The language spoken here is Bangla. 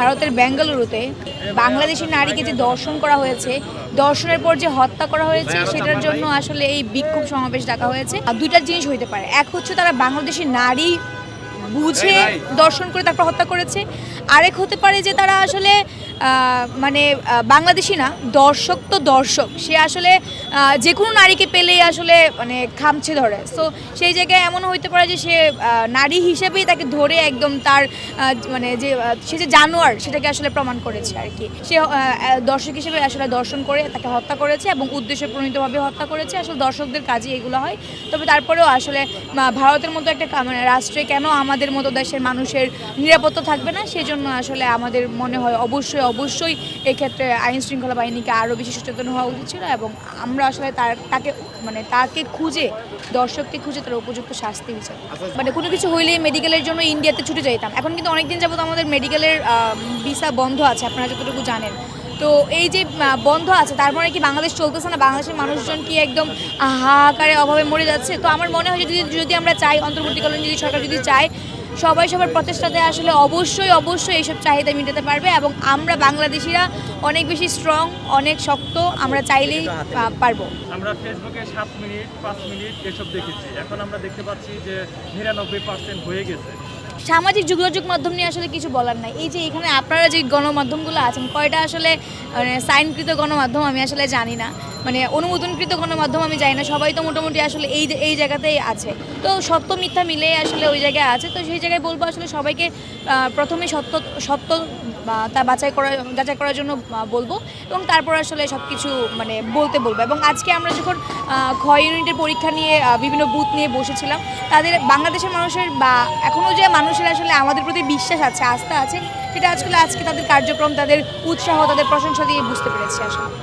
ভারতের বেঙ্গালুরুতে বাংলাদেশি নারীকে যে দর্শন করা হয়েছে, দর্শনের পর যে হত্যা করা হয়েছে, সেটার জন্য আসলে এই বিক্ষোভ সমাবেশ ডাকা হয়েছে। আর দুইটা জিনিস হইতে পারে। এক হচ্ছে তারা বাংলাদেশি নারী বুঝে দর্শন করে তারপর হত্যা করেছে। আরেক হতে পারে যে তারা আসলে মানে বাংলাদেশি না, দর্শক তো দর্শক। সে আসলে যে কোনো নারীকে পেলেই আসলে মানে খামছে ধরে। সো সেই জায়গায় এমন হইতে পারে যে সে নারী হিসেবেই তাকে ধরে একদম তার মানে যে সে যে জানোয়ার, সেটাকে আসলে প্রমাণ করেছে আর কি। সে দর্শক হিসেবে আসলে দর্শন করে তাকে হত্যা করেছে এবং উদ্দেশ্য প্রণীতভাবে হত্যা করেছে। আসলে দর্শকদের কাজে এগুলো হয়। তবে তারপরেও আসলে ভারতের মতো একটা মানে রাষ্ট্রে কেন আমাদের মতো দেশের মানুষের নিরাপত্তা থাকবে না? সেজন্য আসলে আমাদের মনে হয় অবশ্যই অবশ্যই এক্ষেত্রে আইন শৃঙ্খলা বাহিনীকে আরও বেশি সচেতন হওয়া উচিত ছিল এবং আমরা আসলে তার তাকে মানে তাকে খুঁজে দর্শককে খুঁজে তার উপযুক্ত শাস্তি হিসেবে মানে কোনো কিছু হইলেই মেডিকেলের জন্য ইন্ডিয়াতে ছুটে যাইতাম। এখন কিন্তু অনেকদিন যাবত আমাদের মেডিকেলের ভিসা বন্ধ আছে আপনারা যতটুকু জানেন। তো এই যে বন্ধ আছে তার মানে কি বাংলাদেশ চলতেছে না? বাংলাদেশের মানুষজন কি একদম হাহাকারে অভাবে মরে যাচ্ছে? তো আমার মনে হয় যদি যদি আমরা চাই অন্তর্বর্তীকালীন যদি সরকার যদি চায় সবাই সবার প্রচেষ্টাতে আসলে অবশ্যই অবশ্যই এইসব চাহিদা মেটাতে পারবে এবং আমরা বাংলাদেশিরা অনেক বেশি স্ট্রং অনেক শক্ত আমরা চাইলেই পারব। আমরা ফেসবুকে সাত মিনিট পাঁচ মিনিট এসব দেখেছি। এখন আমরা দেখতে পাচ্ছি যে নিরানব্বই পার্সেন্ট হয়ে গেছে। সামাজিক যোগাযোগ মাধ্যম নিয়ে আসলে কিছু বলার নাই। এই যে এখানে আপনারা যে গণমাধ্যমগুলো আছেন, কয়টা আসলে মানে সাইনকৃত গণমাধ্যম আমি আসলে জানি না। মানে অনুমোদনকৃত গণমাধ্যম আমি জানি না, সবাই তো মোটামুটি আসলে এই এই জায়গাতেই আছে। তো সত্য মিথ্যা মিলে আসলে ওই জায়গায় আছে, তো সেই জায়গায় বলব আসলে সবাইকে প্রথমে সত্য সত্য তা বাছাই করা, যাচাই করার জন্য বলব এবং তারপর আসলে সব কিছু মানে বলতে বলব এবং আজকে আমরা যখন ক্ষয় ইউনিটের পরীক্ষা নিয়ে বিভিন্ন বুথ নিয়ে বসেছিলাম, তাদের বাংলাদেশের মানুষের বা এখনও যে মানুষের আসলে আমাদের প্রতি বিশ্বাস আছে, আস্থা আছে, সেটা আজকে আজকে তাদের কার্যক্রম, তাদের উৎসাহ, তাদের প্রশংসা দিয়ে বুঝতে পেরেছি আসলে।